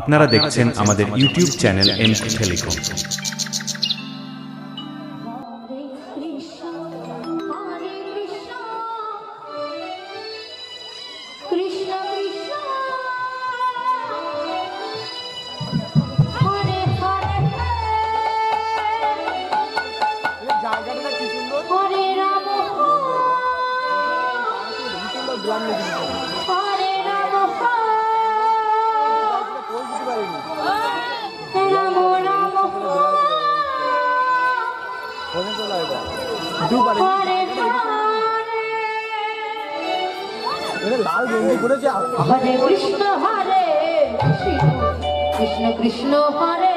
আপনারা দেখছেন আমাদের ইউটিউব চ্যানেল এম টেলিকম। এটা লাল গেঞ্জি পরেছে হরে কৃষ্ণ হরে কৃষ্ণ কৃষ্ণ হরে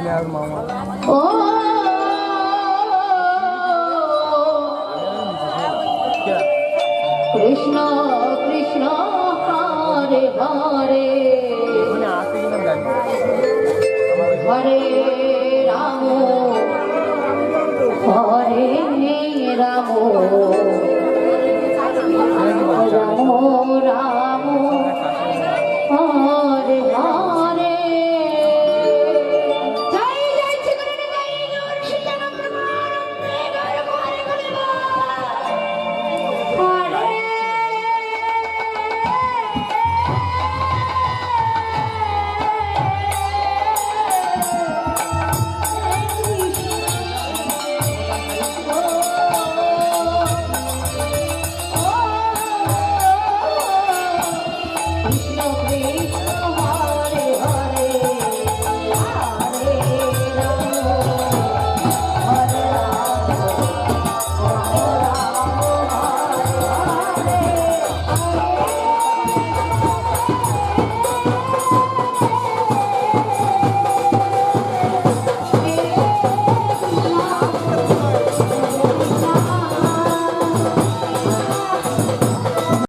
প্লেয়ার মামা ও কৃষ্ণ কৃষ্ণ হরে হরে হরে রাম হরে রাম রাম রাম